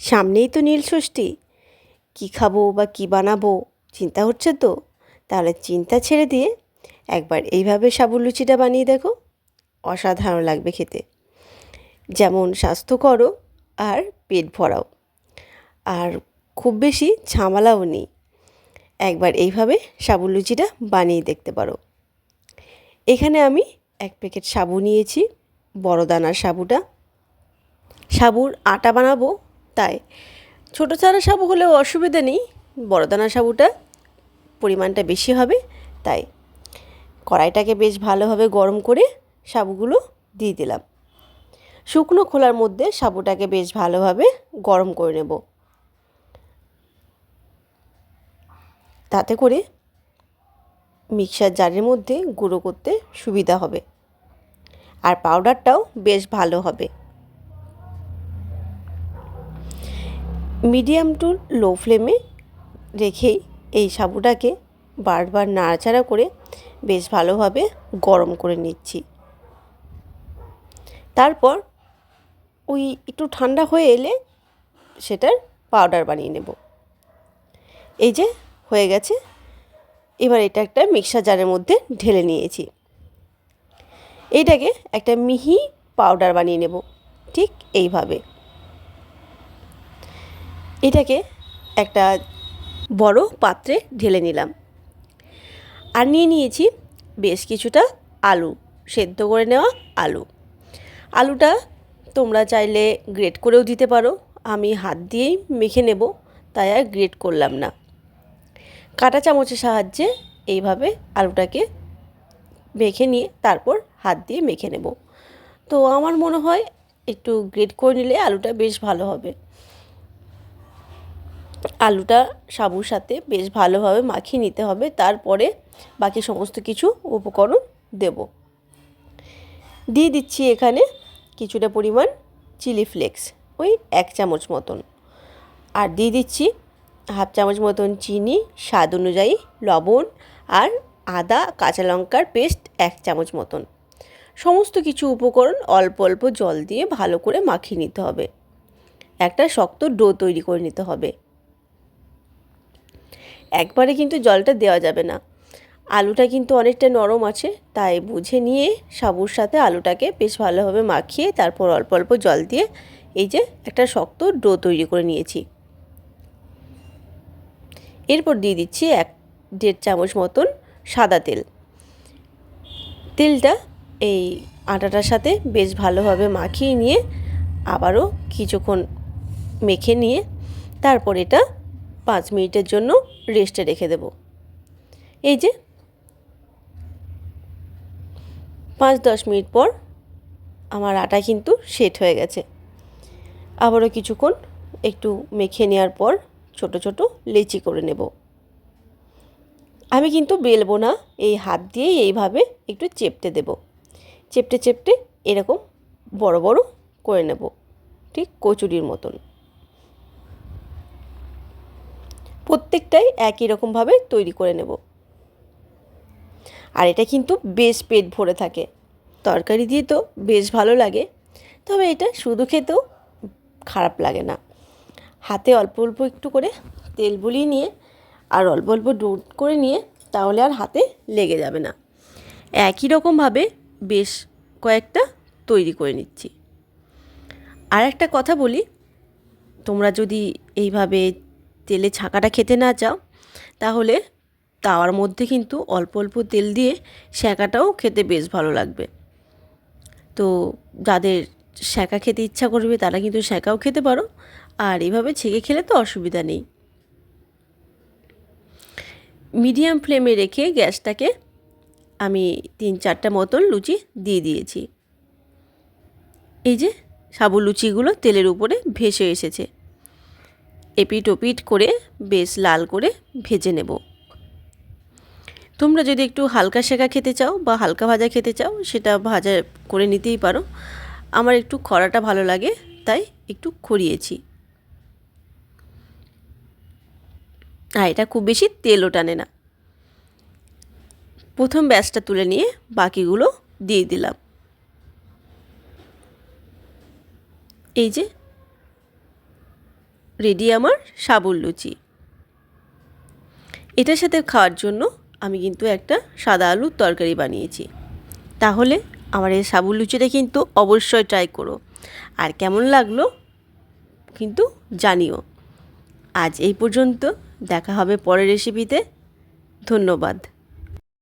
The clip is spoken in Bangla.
সামনেই তো নীল ষষ্ঠী। কী খাব বা কী বানাবো, চিন্তা হচ্ছে তো। তাহলে চিন্তা ছেড়ে দিয়ে একবার এইভাবে সাবু লুচিটা বানিয়ে দেখো। অসাধারণ লাগবে খেতে। যেমন স্বাস্থ্যকরও আর পেট ভরাও। আর খুব বেশি ঝামেলাও নেই। একবার এইভাবে সাবু লুচিটা বানিয়ে দেখতে পারো। এখানে আমি এক প্যাকেট সাবু নিয়েছি, বড় দানার সাবুটা। সাবুর আটা বানাবো তাই। ছোটো চারা সাবু হলেও অসুবিধা নেই, বড় দানা সাবুটা পরিমাণটা বেশি হবে, তাই। কড়াইটাকে বেশ ভালোভাবে গরম করে সাবুগুলো দিয়ে দিলাম। শুকনো খোলার মধ্যে সাবুটাকে বেশ ভালোভাবে গরম করে নেব। তাতে করে মিক্সার জারের মধ্যে গুঁড়ো করতে সুবিধা হবে। আর পাউডারটাও বেশ ভালো হবে। মিডিয়াম টু লো ফ্লেমে রেখেই এই সাবুটাকে বারবার নাড়াচাড়া করে বেশ ভালোভাবে গরম করে নিচ্ছি। তারপর ওই একটু ঠান্ডা হয়ে এলে সেটার পাউডার বানিয়ে নেব। এই যে হয়ে গেছে। এবার এটা একটা মিক্সার জারের মধ্যে ঢেলে নিয়েছি। এইটাকে একটা মিহি পাউডার বানিয়ে নেব। ঠিক এইভাবে। এটাকে একটা বড় পাত্রে ঢেলে নিলাম। আর নিয়ে নিয়েছি বেশ কিছুটা আলু, সেদ্ধ করে নেওয়া আলু। আলুটা তোমরা চাইলে গ্রেট করেও দিতে পারো, আমি হাত দিয়েই মেখে নেব, তাই আর গ্রেট করলাম না। কাঁটা চামচের সাহায্যে এইভাবে আলুটাকে মেখে নিয়ে তারপর হাত দিয়ে মেখে নেব। তো আমার মনে হয় একটু গ্রেট করে নিলে আলুটা বেশ ভালো হবে। আলুটা সাবুর সাথে বেশ ভালোভাবে মাখিয়ে নিতে হবে। তারপরে বাকি সমস্ত কিছু উপকরণ দেব। দিয়ে দিচ্ছি এখানে কিছুটা পরিমাণ চিলি ফ্লেক্স, ওই এক চামচ মতন। আর দিয়ে দিচ্ছি হাফ চামচ মতন চিনি, স্বাদ অনুযায়ী লবণ আর আদা কাঁচা লঙ্কার পেস্ট এক চামচ মতন। সমস্ত কিছু উপকরণ অল্প অল্প জল দিয়ে ভালো করে মাখিয়ে নিতে হবে। একটা শক্ত ডো তৈরি করে নিতে হবে। একবারে কিন্তু জলটা দেওয়া যাবে না। আলুটা কিন্তু অনেকটা নরম আছে, তাই বুঝে নিয়ে সাবুর সাথে আলুটাকে বেশ ভালোভাবে মাখিয়ে তারপর অল্প অল্প জল দিয়ে এই যে একটা শক্ত ডো তৈরি করে নিয়েছি। এরপর দিয়ে দিচ্ছি এক দেড় চামচ মতন সাদা তেল। তেলটা এই আটাটার সাথে বেশ ভালোভাবে মাখিয়ে নিয়ে আবারও কিছুক্ষণ মেখে নিয়ে তারপর এটা পাঁচ মিনিটের জন্য রেস্টে রেখে দেব। এই যে, পাঁচ দশ মিনিট পর আমার আটা কিন্তু সেট হয়ে গেছে। আবারও কিছুক্ষণ একটু মেখে নেওয়ার পর ছোট ছোট লেচি করে নেব। আমি কিন্তু বেলবো না, এই হাত দিয়েই এইভাবে একটু চেপটে দেব। চেপটে চেপটে এরকম বড় বড় করে নেব, ঠিক কচুরির মতন। প্রত্যেকটাই একই রকমভাবে তৈরি করে নেব। আর এটা কিন্তু বেশ পেট ভরে থাকে। তরকারি দিয়ে তো বেশ ভালো লাগে, তবে এটা শুধু খেতেও খারাপ লাগে না। হাতে অল্প অল্প একটু করে তেল বুলিয়ে নিয়ে আর অল্প অল্প ডুট করে নিয়ে তাহলে আর হাতে লেগে যাবে না। একই রকমভাবে বেশ কয়েকটা তৈরি করে নিচ্ছি। আর একটা কথা বলি, তোমরা যদি এইভাবে তেলে ছাঁকাটা খেতে না চাও, তাহলে তাওয়ার মধ্যে কিন্তু অল্প অল্প তেল দিয়ে শ্যাঁকাটাও খেতে বেশ ভালো লাগবে। তো যাদের শ্যাঁকা খেতে ইচ্ছা করবে, তারা কিন্তু শ্যাঁকাও খেতে পারো, আর এভাবে ছেঁকে খেলে তো অসুবিধা নেই। মিডিয়াম ফ্লেমে রেখে গ্যাসটাকে আমি তিন চারটা মতন লুচি দিয়ে দিয়েছি। এই যে সাবু লুচিগুলো তেলের উপরে ভেসে এসেছে। এপিট ওপিট করে বেশ লাল করে ভেজে নেব। তোমরা যদি একটু হালকা শেখা খেতে চাও বা হালকা ভাজা খেতে চাও, সেটা ভাজা করে নিতেই পারো। আমার একটু খরাটা ভালো লাগে, তাই একটু খড়িয়েছি। আর এটা খুব বেশি তেলও টানে না। প্রথম ব্যাসটা তুলে নিয়ে বাকিগুলো দিয়ে দিলাম। এই যে রেডি আমার সাবুর লুচি। এটার সাথে খাওয়ার জন্য আমি কিন্তু একটা সাদা আলুর তরকারি বানিয়েছি। তাহলে আমার এই সাবুর লুচিটা কিন্তু অবশ্যই ট্রাই করো। আর কেমন লাগল কিন্তু জানিও। আজ এই পর্যন্ত দেখা হবে পরের রেসিপিতে ধন্যবাদ।